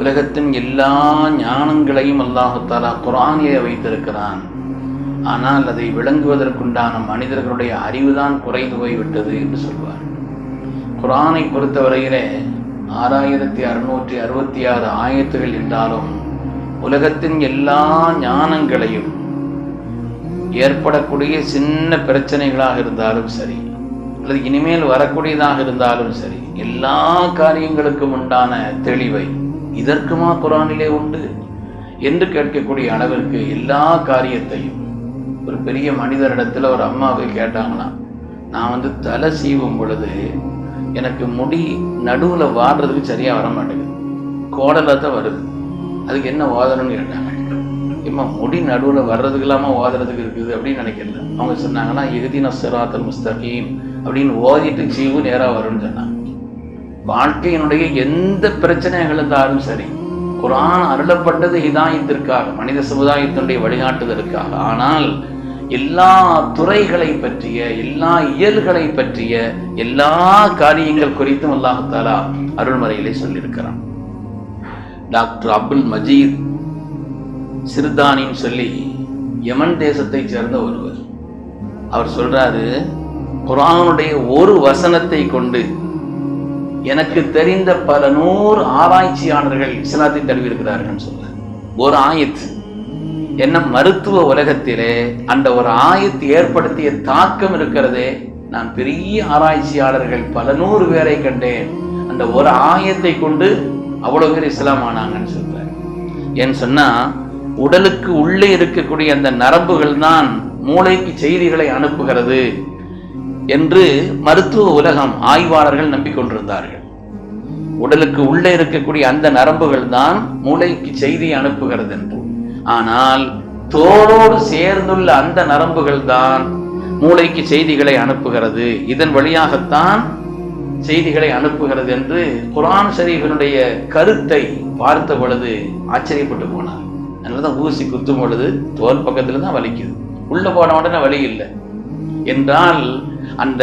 உலகத்தின் எல்லா ஞானங்களையும் அல்லாஹாலா குரானிலே வைத்திருக்கிறான். ஆனால் அதை விளங்குவதற்குண்டான மனிதர்களுடைய அறிவுதான் குறைந்து போய்விட்டது என்று சொல்வார். குரானை பொறுத்தவரையிலே ஆறாயிரத்தி அறுநூற்றி அறுபத்தி ஆறு ஆயத்துகள் என்றாலும் உலகத்தின் எல்லா ஞானங்களையும் ஏற்படக்கூடிய சின்ன பிரச்சனைகளாக இருந்தாலும் சரி அல்லது இனிமேல் வரக்கூடியதாக இருந்தாலும் சரி எல்லா காரியங்களுக்கும் உண்டான தெளிவை இதற்குமா குரானிலே உண்டு என்று கேட்கக்கூடிய அளவிற்கு எல்லா காரியத்தையும் ஒரு பெரிய மனிதரிடத்தில் ஒரு அம்மாவை கேட்டாங்கன்னா நான் வந்து தலை சீவும் பொழுது எனக்கு முடி நடுவில் வாடுறதுக்கு சரியாக வர மாட்டேங்குது கோடலாக தான் வருது. அதுக்கு என்ன ஓதணும்னு கேட்டாங்க. இம்மா முடி நடுவில் வர்றதுக்கு இல்லாமல் ஓதுறதுக்கு இருக்குது அப்படின்னு நினைக்கிறேன் அவங்க சொன்னாங்கன்னா எகுதின சிராத்தல் முஸ்தகீம் அப்படின்னு ஓதிட்டு சீவு நேராக வரும்னு சொன்னாங்க. வாழ்க்கையினுடைய எந்த பிரச்சனைகள் இருந்தாலும் சரி குரான் அருளப்பட்டது இதாயத்திற்காக மனித சமுதாயத்தினுடைய வழிகாட்டுதலுக்காக. ஆனால் எல்லா துறைகளை பற்றிய எல்லா இயல்களை பற்றிய எல்லா காரியங்கள் குறித்தும் அல்லாஹாலா அருள்மறையிலே சொல்லியிருக்கிறான். டாக்டர் அப்துல் மஜீத் சிறுதானின்னு சொல்லி யமன் தேசத்தைச் சேர்ந்த ஒருவர். அவர் சொல்றாரு குரானுடைய ஒரு வசனத்தை கொண்டு எனக்கு தெரிந்த பல நூறு ஆராய்ச்சியாளர்கள் இஸ்லாத்தை தழுவியிருக்கிறார்கள் சொல்ல ஒரு ஆயத்து என்ன மருத்துவ உலகத்திலே அந்த ஒரு ஆயத்து ஏற்படுத்திய தாக்கம் இருக்கிறதே நான் பெரிய ஆராய்ச்சியாளர்கள் பல நூறு பேரை கண்டேன். அந்த ஒரு ஆயத்தை கொண்டு அவ்வளவு பேர் இஸ்லாம் ஆனாங்கன்னு சொல்றார். ஏன்னு சொன்னா உடலுக்கு உள்ளே இருக்கக்கூடிய அந்த நரம்புகள் தான் மூளைக்கு செய்திகளை அனுப்புகிறது. என்று மருத்துவ உலகம் ஆய்வாளர்கள் நம்பிக்கொண்டிருந்தார்கள். உடலுக்கு உள்ளே இருக்கக்கூடிய அந்த நரம்புகள் தான் மூளைக்கு செய்தி அனுப்புகிறது என்று. ஆனால் தோளோடு சேர்ந்துள்ள அந்த நரம்புகள் தான் மூளைக்கு செய்திகளை அனுப்புகிறது. இதன் வழியாகத்தான் செய்திகளை அனுப்புகிறது என்று குரான் ஷரீஃபினுடைய கருத்தை பார்த்த பொழுது ஆச்சரியப்பட்டு போனார். அதனாலதான் ஊசி குத்தும் பொழுது தோல் பக்கத்துல தான் வலிக்குது. உள்ள போன உடனே வலி இல்லை. என்றால் அந்த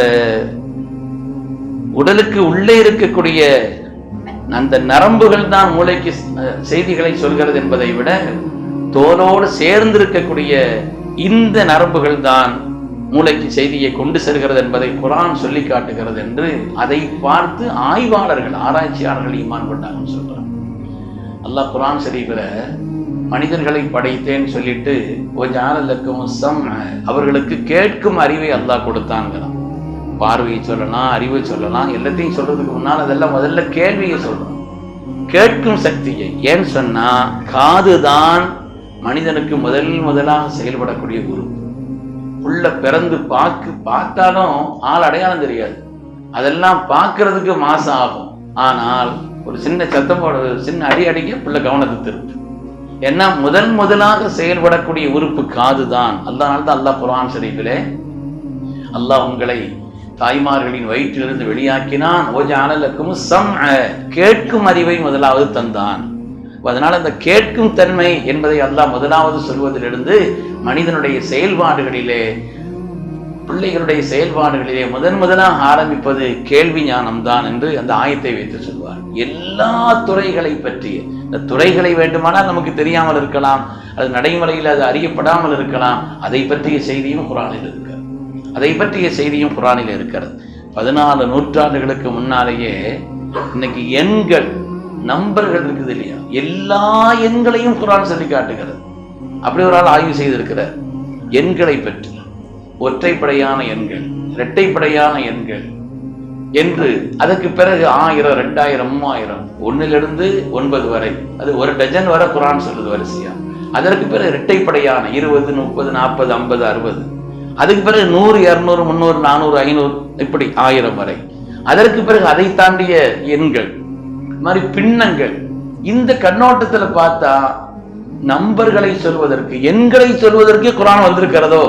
உடலுக்கு உள்ளே இருக்கக்கூடிய அந்த நரம்புகள் தான் மூளைக்கு செய்திகளை சொல்கிறது என்பதை விட தோலோடு சேர்ந்திருக்கக்கூடிய இந்த நரம்புகள் தான் மூளைக்கு செய்தியை கொண்டு செல்கிறது என்பதை குரான் சொல்லி காட்டுகிறது என்று அதை பார்த்து ஆய்வாளர்கள் ஆராய்ச்சியாளர்கள் ஈமான் கொண்டாங்கன்னு சொல்றாங்க. அல்லாஹ் குரான் ஷரீஃபில் மனிதர்களை படைத்தேன்னு சொல்லிட்டு ஒஜாலக்கும் சம் அவர்களுக்கு கேட்கும் அறிவை அல்லாஹ் கொடுத்தாங்கிறான் பார்வையை சொல்லலாம் அறிவை சொல்லலாம் எல்லாத்தையும் சொல்றதுக்கு முன்னால் அதெல்லாம் முதல்ல கேள்வியை சொல்லணும். கேட்கும் சக்தியை. ஏன்னு சொன்னா காதுதான் மனிதனுக்கு முதல் முதலாக செயல்படக்கூடிய குரு. உள்ள பிறந்து பார்க்கு பார்த்தாலும் ஆள் அடையாளம் தெரியாது. அதெல்லாம் பார்க்கறதுக்கு மாசம் ஆகும். ஆனால் ஒரு சின்ன சத்தம் போட சின்ன அடி அடிக்க புள்ள கவனத்தை திருப்பு ஏன்னா முதல் முதலாக செயல்படக்கூடிய உறுப்பு காது தான் அதனால தான் அல்லாஹ் குர்ஆன் சரிவிலே அல்லாஹ் உங்களை தாய்மார்களின் வயிற்றிலிருந்து வெளியாக்கினான். ஓஜானலக்கும் சம் கேட்கும் அறிவை முதலாவது தந்தான். அதனால் அந்த கேட்கும் தன்மை என்பதை அல்லாஹ் முதலாவது சொல்வதிலிருந்து மனிதனுடைய செயல்பாடுகளிலே பிள்ளைகளுடைய செயல்பாடுகளிலே முதன் முதலாக ஆரம்பிப்பது கேள்வி ஞானம்தான் என்று அந்த ஆயத்தை வைத்து சொல்வார். எல்லா துறைகளை பற்றிய இந்த துறைகளை வேண்டுமானால் நமக்கு தெரியாமல் இருக்கலாம் அது நடைமுறையில் அது அறியப்படாமல் இருக்கலாம் அதை பற்றிய செய்தியும் குரானில் இருக்கிறது அதை பற்றிய செய்தியும் குரானில் இருக்கிறது. பதினாலு நூற்றாண்டுகளுக்கு முன்னாலேயே இன்னைக்கு எண்கள் நம்பர்கள் இருக்குது இல்லையா? எல்லா எண்களையும் குரான் சொல்லி காட்டுகிறது. அப்படி ஒரு ஆள் ஆய்வு செய்திருக்கிறார். எண்களை பற்றி. ஒற்றைப்படையான எண்கள் இரட்டைப்படையான எண்கள் என்று அதற்கு பிறகு ஆயிரம் ரெண்டாயிரம் மூவாயிரம் ஒன்னிலிருந்து ஒன்பது வரை. அது ஒரு டஜன் வரை குரான் சொல்லுது வரிசையா. அதற்கு பிறகு இரட்டைப்படையான இருபது முப்பது நாற்பது ஐம்பது அறுபது. அதுக்கு பிறகு நூறு இரநூறு முந்நூறு நானூறு ஐநூறு இப்படி ஆயிரம் வரை. அதற்கு பிறகு அதை தாண்டிய எண்கள் மாதிரி பின்னங்கள். இந்த கண்ணோட்டத்துல பார்த்தா நம்பர்களை சொல்வதற்கு எண்களை சொல்வதற்கு குரான் வந்திருக்கிறதோ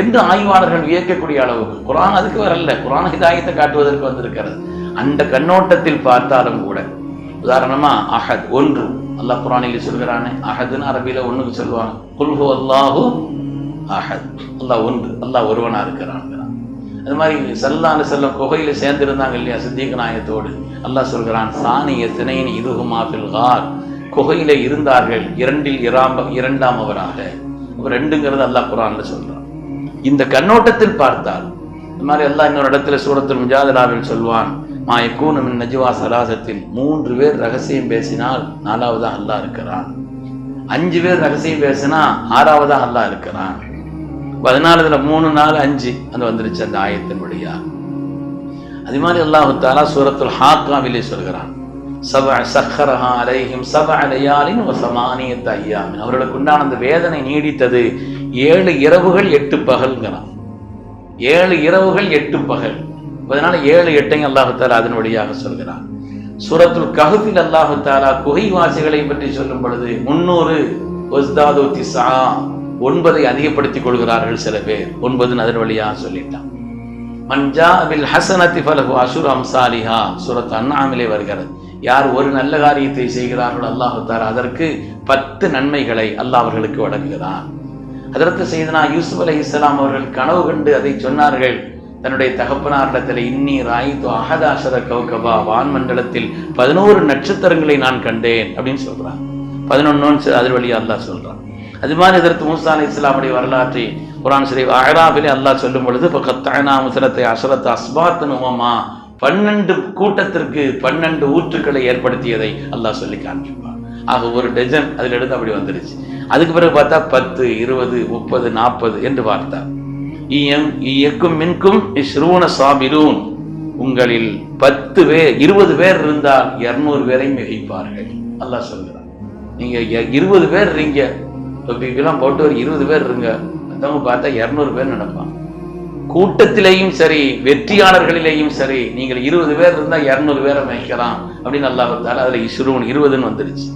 என்று ஆய்வாளர்கள் வியக்கக்கூடிய அளவுக்கு. குரான் அதுக்கு வரல. குரான் ஹிதாயத்தை காட்டுவதற்கு வந்திருக்கிறது. அந்த கண்ணோட்டத்தில் பார்த்தாலும் கூட உதாரணமா அஹத் ஒன்று. அல்லாஹ் குரானில் சொல்கிறானே அஹதுன்னு அரபியில ஒண்ணுக்கு சொல்லுவாங்க. குல்ஹு அல்லாஹு அஹத் அல்லாஹ் ஒன்று அல்லாஹ் ஒருவனா இருக்கிறான் அது மாதிரி சல்லான செல்லம் குகையில் சேர்ந்திருந்தாங்க இல்லையா சித்திக நாயத்தோடு அல்லாஹ் சொல்கிறான் சானிய திணையின் இதுகுமா ஃபில் குகையில இருந்தார்கள் இரண்டில் இராம இரண்டாம் அவராக. ரெண்டுங்கிறது அல்லாஹ் குரான்ல சொல்றான். இந்த கண்ணோட்டத்தில் பார்த்தால் இந்த மாதிரி எல்லாம் இன்னொரு இடத்துல சூரத்தில் முஜாதலாவில் சொல்வான் மாயக்கூனும் நஜுவா மின் சலாசத்தில் மூன்று பேர் ரகசியம் பேசினால் நாலாவதா அல்லாஹ் இருக்கிறான். அஞ்சு பேர் ரகசியம் பேசினா ஆறாவதா அல்லாஹ் இருக்கிறான். பதினாலுல மூணு நாலு அஞ்சு அது வந்துருச்சு அந்த ஆயத்தின் வழியா அது மாதிரி அல்லாஹாலா சூரத்துல் ஹாக்காவிலே சொல்கிறான். சப சஹரஹா அலைஹிம் சப அலையாலின் சமானியத்த ஐயாமின். அவர்களுக்கு உண்டான அந்த வேதனை நீடித்தது ஏழு இரவுகள் எட்டு பகல்ங்கிறான் ஏழு இரவுகள் எட்டு பகல். அதனால ஏழு எட்டையும் அல்லாஹத்தாலா அதன் வழியாக சொல்கிறான். சூரத்துல் கஹஃபில் அல்லாஹத்தாலா குகைவாசிகளை பற்றி சொல்லும் பொழுது முன்னூறு ஒஸ்தாது திசா ஒன்பதை அதிகப்படுத்திக் கொள்கிறார்கள் சில பேர். ஒன்பதுன்னு அதன் வழியாக சொல்லிட்டான். மஞ்சா பில் ஹசனத்தி ஃபலஹு அசுர் அம்சாலிஹா. அண்ணாமிலே வருகிறது. யார் ஒரு நல்ல காரியத்தை செய்கிறார்களோ அல்லாஹு அதற்கு பத்து நன்மைகளை அல்லாஹ் அவர்களுக்கு வழங்குகிறான். அதற்கு செய்தனா யூசுப் அலி இஸ்லாம் அவர்கள் கனவு கண்டு அதை சொன்னார்கள். தன்னுடைய தகப்பனாரிடத்தில் இன்னி ராயித்து அகதாசர கௌகபா. வான்மண்டலத்தில் பதினோரு நட்சத்திரங்களை நான் கண்டேன் அப்படின்னு சொல்றான். பதினொன்னு அதிர்வழியா அல்லாஹ் சொல்றான். அது மாதிரி இதற்கு மூசா அலி இஸ்லாமுடைய வரலாற்றை குரான் ஸ்ரீ அஹராபிலே அல்லாஹ் சொல்லும் பொழுது இப்போ கத்தாயனா முசலத்தை அசரத் அஸ்பாத் பன்னெண்டு கூட்டத்திற்கு பன்னெண்டு ஊற்றுக்களை ஏற்படுத்தியதை அல்லாஹ் சொல்லி காண்பிப்பார் ஆக ஒரு டஜன் அதில் எடுத்து அப்படி வந்துருச்சு. அதுக்கு பிறகு பார்த்தா பத்து இருபது முப்பது நாற்பது என்று பார்த்தார். இயக்கும் மின்கும் ஸ்ரூன சாபிரூன். உங்களில் பத்து பேர் இருபது பேர் இருந்தால் இருநூறு பேரை மிகைப்பார்கள். அல்லாஹ் சொல்கிறான் நீங்க இருபது பேர் இருங்க தொப்பிக்கெல்லாம் போட்டு ஒரு இருபது பேர் இருங்க. மற்றவங்க பார்த்தா இரநூறு பேர் நினைப்பான் கூட்டத்திலேயும் சரி வெற்றியாளர்களிலேயும் சரி நீங்கள் இருபது பேர் இருந்தால் இரநூறு பேரை மேய்க்கலாம் அப்படின்னு நல்லா பார்த்தால அதில் சிறுவன் இருபதுன்னு வந்துருச்சு.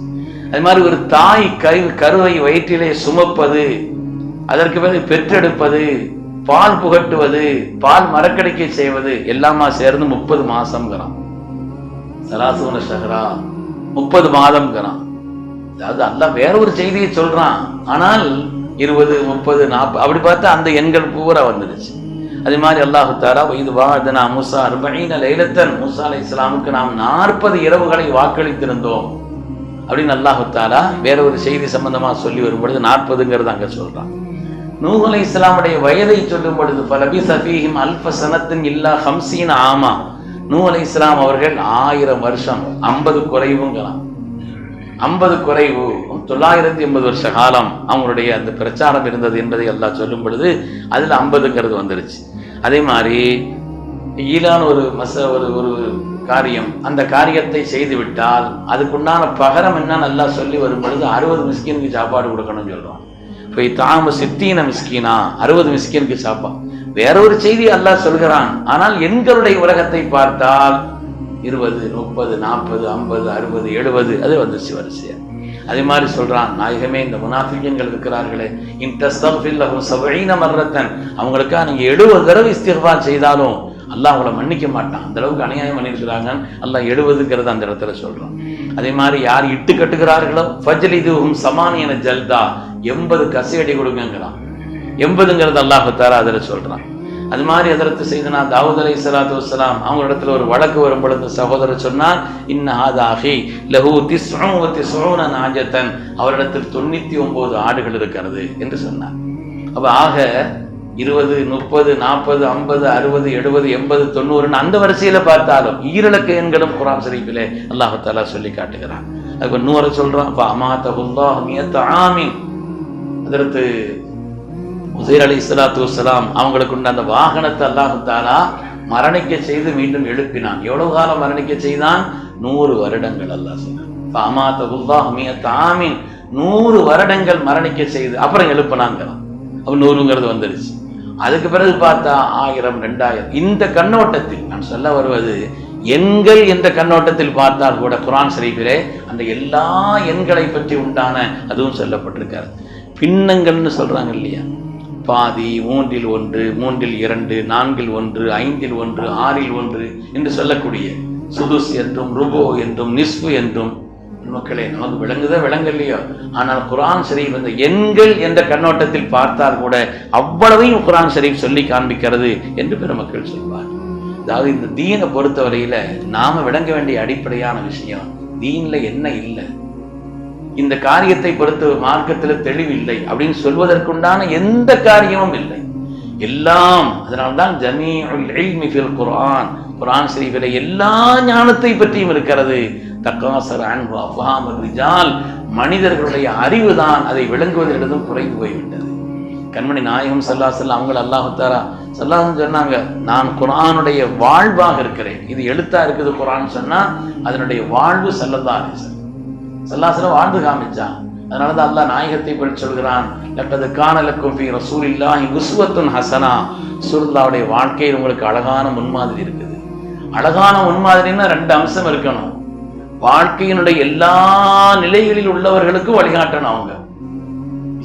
அது மாதிரி ஒரு தாய் கரு கருவை வயிற்றிலே சுமப்பது அதற்கு பிறகு பெற்றெடுப்பது பால் புகட்டுவது பால் மரக்கடைக்கை செய்வது எல்லாமா சேர்ந்து முப்பது மாசம்ங்கிறான். சராசுவன சகரா முப்பது மாதம்ங்கிறான். அதாவது அல்ல வேற ஒரு செய்தியை சொல்றான். ஆனால் இருபது முப்பது நாற்பது அப்படி பார்த்தா அந்த எண்கள் பூரா வந்துடுச்சு அது மாதிரி அல்லாஹு தாரா இது வாதனா முசா அர்பீன லைலத்தன். முசா அலை இஸ்லாமுக்கு நாம் நாற்பது இரவுகளை வாக்களித்திருந்தோம். அப்படின்னு அல்லாஹு தாரா வேற ஒரு செய்தி சம்பந்தமா சொல்லி வரும் பொழுது நாற்பதுங்கிறது அங்க சொல்றான். நூஹ் அலை இஸ்லாமுடைய வயதை சொல்லும் பொழுது பலபி சஃபீஹிம் அல்ப சனத்தின் இல்லா ஹம்சீன் ஆமா. நூ அலை இஸ்லாம் அவர்கள் ஆயிரம் வருஷம் ஐம்பது குறைவுங்களாம். ஐம்பது குறைவு தொள்ளாயிரத்தி எண்பது வருஷ காலம் அவங்களுடைய அந்த பிரச்சாரம் இருந்தது என்பதை எல்லாம் சொல்லும் பொழுது அதில் ஐம்பதுங்கிறது வந்துருச்சு. அதே மாதிரி ஈலான ஒரு மச ஒரு ஒரு காரியம் அந்த காரியத்தை செய்து விட்டால் அதுக்குண்டான பகரம் என்ன நல்லா சொல்லி வரும் பொழுது அறுபது மிஸ்கினுக்கு சாப்பாடு கொடுக்கணும்னு சொல்கிறோம் போய் தாம சித்தீன மிஸ்கினா அறுபது மிஸ்கினுக்கு சாப்பாடு வேற ஒரு செய்தி அல்லாஹ் சொல்கிறான். ஆனால் எண்களுடைய உலகத்தை பார்த்தால் இருபது முப்பது நாற்பது ஐம்பது அறுபது எழுபது அது வந்துச்சு வரிசையாக அதே மாதிரி சொல்றான் நாயகமே இந்த முனாஃபிகன்கள் இருக்கிறார்களே இன்டஸ்தஃபில்லஹும் சபஈன மர்ரத்தன். அவங்களுக்கா நீங்க எழுபது தடவை இஸ்திஃபா செய்தாலும் அல்லாஹ் அவங்கள மன்னிக்க மாட்டான். அந்த அளவுக்கு அநியாயம் பண்ணியிருக்கிறாங்க. அல்லாஹ் எழுபதுங்கிறத அந்த இடத்துல சொல்றான். அதே மாதிரி யார் இட்டு கட்டுகிறார்களோ ஃபஜ்லிதுஹும் சமானியன ஜல்தா. எண்பது கசையடி கொடுங்கங்கிறான். எண்பதுங்கிறது அல்லாஹ் தாரா அதில் சொல்றான். அது மாதிரி எதிர்த்து செய்தனா தாவூத் அலி சலாத்து வலாம் அவங்க இடத்துல ஒரு வழக்கு வரும் பொழுது சகோதரர் சொன்னார் இன்னஹாதாஹி லஹூ திஸ்உ வ திஸ்ஊன நாஜத்தன். அவரிடத்தில் தொண்ணூத்தி ஒன்பது ஆடுகள் இருக்கிறது என்று சொன்னார். அப்ப ஆக இருபது முப்பது நாற்பது ஐம்பது அறுபது எழுபது எண்பது தொண்ணூறுன்னு அந்த வரிசையில பார்த்தாலும் ஈரலக்க எண்களும் குரான் ஷரீஃபிலே அல்லாஹாலா சொல்லி காட்டுகிறான். அதுக்கு நூறு சொல்றான் அப்ப அமாத்தகுல்லாஹ் மியத்த ஆமி அதற்கு உசைர் அலி இஸ்லாத்து வலாம் அவங்களுக்கு உண்டு அந்த வாகனத்தை அல்லாஹத்தாலா மரணிக்க செய்து மீண்டும் எழுப்பினான். எவ்வளவு காலம் மரணிக்க செய்தான்? நூறு வருடங்கள் அல்லாஹ் சொன்னான். நூறு வருடங்கள் மரணிக்க செய்து அப்புறம் எழுப்பினாங்க அவன் நூறுங்கிறது வந்துடுச்சு அதுக்கு பிறகு பார்த்தா ஆயிரம் ரெண்டாயிரம். இந்த கண்ணோட்டத்தில் நான் சொல்ல வருவது எண்கள் என்ற கண்ணோட்டத்தில் பார்த்தால் கூட குரான் சரீபிலே அந்த எல்லா எண்களை பற்றி உண்டான அதுவும் சொல்லப்பட்டிருக்காரு. பின்னங்கள்னு சொல்றாங்க இல்லையா? பாதி மூன்றில் ஒன்று மூன்றில் இரண்டு நான்கில் ஒன்று ஐந்தில் ஒன்று ஆறில் ஒன்று என்று சொல்லக்கூடிய சுதுஸ் என்றும் ருபோ என்றும் நிஸ்பு என்றும். மக்களே நமக்கு விளங்குதோ விளங்கலையோ? ஆனால் குரான் ஷரீப் இந்த எண்கள் என்ற கண்ணோட்டத்தில் பார்த்தால் கூட அவ்வளவையும் குரான் ஷரீஃப் சொல்லி காண்பிக்கிறது என்று பெருமக்கள் சொல்வார் அதாவது இந்த தீனை பொறுத்தவரையில் நாம் விளங்க வேண்டிய அடிப்படையான விஷயம் தீனில் என்ன இல்லை இந்த காரியத்தை பொறுத்து மார்க்கத்தில் தெளிவில்லை அப்படின்னு சொல்வதற்குண்டான எந்த காரியமும் இல்லை. எல்லாம் அதனால்தான் ஜமீஉல் குரான் குரான் ஸ்ரீஃபில எல்லா ஞானத்தை பற்றியும் இருக்கிறது. தக்காசர் அன்பு அவ்வாம் ரிஜால். மனிதர்களுடைய அறிவு தான் அதை விளங்குவதிலிருந்தும் குறைந்து போய்விட்டது. கண்மணி நாயகம் சல்லா செல்ல அவங்கள அல்லாஹுத்தாரா தாரா சொன்னாங்க நான் குரானுடைய வாழ்வாக இருக்கிறேன். இது எழுத்தா இருக்குது குரான் சொன்னா அதனுடைய வாழ்வு சல்லல்லா அலிசன் சல்லாசலம் வாழ்ந்து காமிச்சான். அதனால தான் அல்லாஹ் நாயகத்தை பற்றி சொல்கிறான் லக்கது காணலக்கும் ஃபி ரசூலில்லாஹி உசுவத்துன் ஹசனா. ரசூலுல்லாஹ்வுடைய வாழ்க்கையில் உங்களுக்கு அழகான முன்மாதிரி இருக்குது. அழகான முன்மாதிரின்னா ரெண்டு அம்சம் இருக்கணும். வாழ்க்கையினுடைய எல்லா நிலைகளில் உள்ளவர்களுக்கும் வழிகாட்டணும் அவங்க.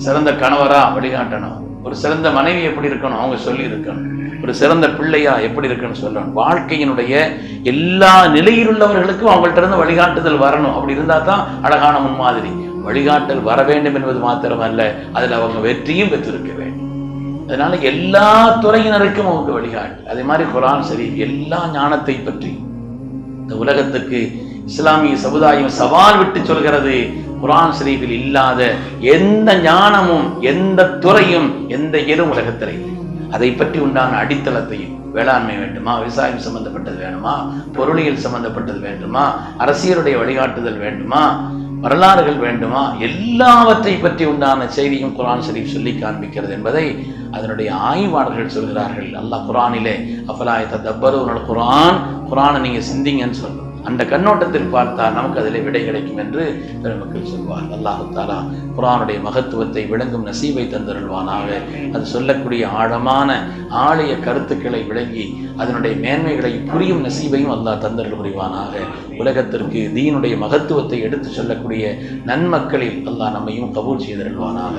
சிறந்த கணவரா வழிகாட்டணும். ஒரு சிறந்த மனைவி எப்படி இருக்கணும்? அவங்க சொல்லி இருக்கணும் ஒரு சிறந்த பிள்ளையா எப்படி இருக்குன்னு சொல்லணும். வாழ்க்கையினுடைய எல்லா நிலையில் உள்ளவர்களுக்கும் அவங்கள்ட்ட இருந்து வழிகாட்டுதல் வரணும். அப்படி இருந்தா தான் அழகான முன்மாதிரி. வழிகாட்டல் வர வேண்டும் என்பது மாத்திரமல்ல. அதில் அவங்க வெற்றியும் பெற்றிருக்க வேண்டும். அதனால எல்லா துறையினருக்கும் அவங்க வழிகாட்டு. அதே மாதிரி குரான் சரி எல்லா ஞானத்தை பற்றி. இந்த உலகத்துக்கு இஸ்லாமிய சமுதாயம் சவால் விட்டு சொல்கிறது. குரான் ஷரீஃபில் இல்லாத எந்த ஞானமும் எந்த துறையும் எந்த இயலும் உலகத்தில் இல்லை. அதை பற்றி உண்டான அடித்தளத்தையும் வேளாண்மை வேண்டுமா விவசாயம் சம்பந்தப்பட்டது வேண்டுமா பொருளியல் சம்பந்தப்பட்டது வேண்டுமா அரசியலுடைய வழிகாட்டுதல் வேண்டுமா வரலாறுகள் வேண்டுமா எல்லாவற்றை பற்றி உண்டான செய்தியும் குரான் ஷரீஃப் சொல்லி காண்பிக்கிறது என்பதை அதனுடைய ஆய்வாளர்கள் சொல்கிறார்கள். அல்லாஹ் குரானிலே அஃபலாயத்தை தப்பரு குரான்? குரானை நீங்கள் சிந்திங்கன்னு சொல்லணும் அந்த கண்ணோட்டத்தில் பார்த்தால் நமக்கு அதிலே விடை கிடைக்கும் என்று பெருமக்கள் சொல்வார் அல்லாஹு தாலா குரானுடைய மகத்துவத்தை விளங்கும் நசீவை தந்தருள்வானாக அது சொல்லக்கூடிய ஆழமான ஆலய கருத்துக்களை விளங்கி அதனுடைய மேன்மைகளை புரியும் நசீபையும் அல்லாஹ் தந்தருள் புரிவானாக உலகத்திற்கு தீனுடைய மகத்துவத்தை எடுத்து சொல்லக்கூடிய நன்மக்களில் அல்லாஹ் நம்மையும் கபூல் செய்தருள்வானாக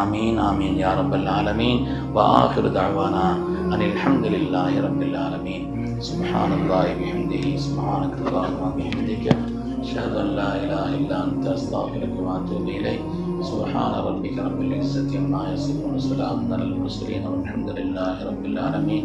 ஆமீன் ஆமீன் யா ரப்பல் ஆலமீன் வாஹிரு தாழ்வானா அனில் அல்ஹம்துலில்லாஹி ரப்பில் ஆலமீன் سبحان الله بحمده سبحانك اللهم وبحمدك أشهد أن لا إله إلا أنت أستغفرك وأتوب إليك. سبحان ربك رب العزة عما يصفون وسلام على المرسلين والحمد لله رب العالمين.